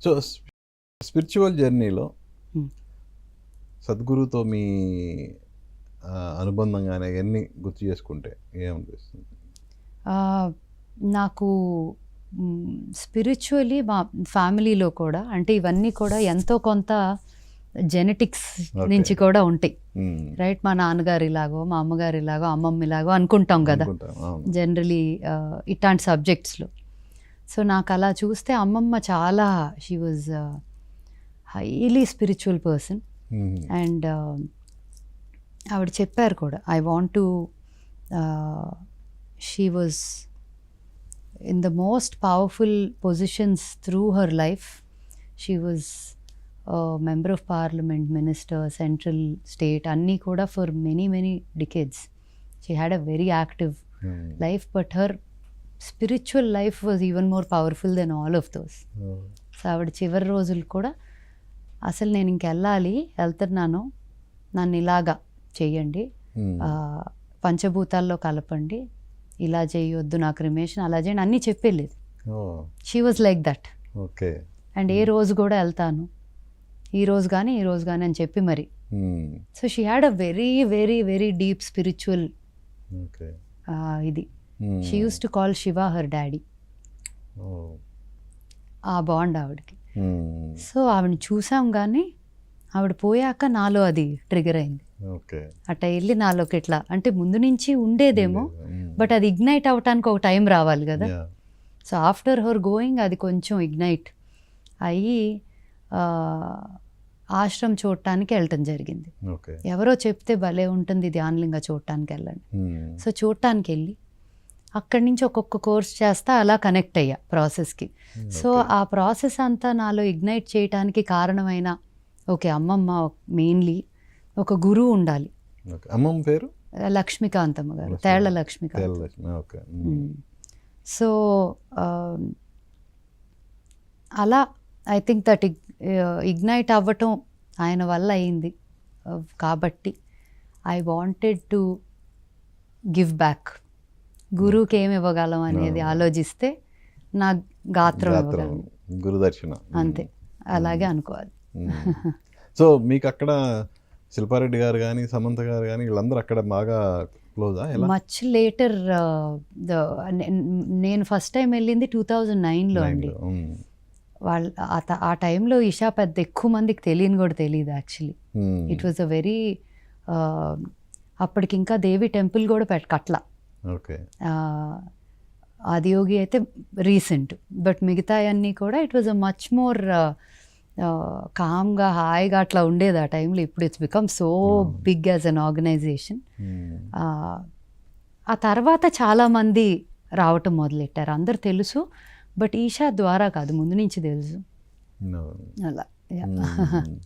So spiritual జర్నీలో Hmm. సద్గురుతో మీ అనుబంధం కానీ అవన్నీ గుర్తు చేసుకుంటే ఏమనిపిస్తుంది నాకు స్పిరిచువలీ మా ఫ్యామిలీలో కూడా అంటే ఇవన్నీ కూడా ఎంతో కొంత జెనెటిక్స్. నుంచి కూడా ఉంటాయి Hmm. రైట్ మా నాన్నగారు ఇలాగో మా అమ్మగారు ఇలాగో అమ్మమ్మ ఇలాగో అనుకుంటాం కదా. జనరలీ ఇట్లాంటి సబ్జెక్ట్స్లో సో నాకు అలా చూస్తే అమ్మమ్మ చాలా she was highly spiritual person. And ఆవిడ చెప్పారు కూడా I want to she was in the most powerful positions through her life she was member of parliament minister central state అన్నీ కూడా for many many decades she had a very active. Life but her spiritual life was even more powerful than all of those. So ఆవిడ చివరి రోజులు కూడా అసలు నేను ఇంకెళ్ళాలి వెళ్తున్నాను నన్ను ఇలాగా చెయ్యండి Hmm. పంచభూతాల్లో కలపండి ఇలా చేయొద్దు నాకు రిమేషన్ అలా చేయండి అన్నీ చెప్పేలేదు. She was like that okay and ఏ రోజు కూడా వెళ్తాను ఈ రోజు కానీ ఈ రోజు కానీ అని చెప్పి మరి Hmm. So she had a very very very deep spiritual ఇది Hmm. She use to call Shiva her daddy. ఆ బాండ్ ఆవిడకి Hmm. సో ఆవిడని చూసాం కానీ ఆవిడ పోయాక నాలో అది ట్రిగర్ అయింది అట్ట వెళ్ళి నాలోకి ఇట్లా అంటే ముందు నుంచి ఉండేదేమో Hmm. బట్ అది ఇగ్నైట్ అవ్వటానికి ఒక టైం రావాలి కదా. సో ఆఫ్టర్ హర్ గోయింగ్ అది కొంచెం ఇగ్నైట్ అయ్యి ఆశ్రమం చూడటానికి వెళ్ళటం జరిగింది ఎవరో చెప్తే భలే ఉంటుంది ధ్యానలింగ చూడటానికి వెళ్ళండి Hmm. సో చూడటానికి వెళ్ళి అక్కడి నుంచి ఒక్కొక్క కోర్స్ చేస్తా అలా కనెక్ట్ అయ్యా ప్రాసెస్కి సో Okay. ఆ ప్రాసెస్ అంతా నాలో ఇగ్నైట్ చేయటానికి కారణమైన ఓకే అమ్మమ్మ మెయిన్లీ ఒక గురువు ఉండాలి. అమ్మమ్మ పేరు? లక్ష్మీకాంతమ్మ గారు తేళ్ళ లక్ష్మీకాంత్ Hmm. మ్మ్. సో అలా ఐ థింక్ దట్ ఇగ్నైట్ అవ్వటం ఆయన వల్ల అయింది. ఆ, కాబట్టి I wanted to give back గురువుకి ఏమి ఇవ్వగలం అనేది. ఆలోచిస్తే నా గాత్రం గురుదర్శన. అంతే. అలాగే అనుకోవాలి. సో మీకు అక్కడ శిల్పారెడ్డి గారు కానీ సమంత గారు కానీ వీళ్ళందరూ అక్కడ బాగా క్లోజా? మచ్ లేటర్ నేను ఫస్ట్ టైం వెళ్ళింది టూ థౌజండ్ నైన్లో అండి. వాళ్ళ ఆ టైంలో ఇషా పెద్ద ఎక్కువ మందికి తెలియని కూడా తెలియదు actually. It was a very అప్పటికి ఇంకా దేవి టెంపుల్ కూడా పెట్ట కట్ల ఆదియోగి అయితే రీసెంట్ బట్ మిగతా అన్నీ కూడా it was a much more కామ్గా హాయిగా అట్లా ఉండేది ఆ టైంలో ఇప్పుడు it's become so big as an organization. ఆ తర్వాత చాలామంది రావటం మొదలెట్టారు అందరు తెలుసు బట్ ఈషా ద్వారా కాదు ముందు నుంచి తెలుసు. అలా. Hmm.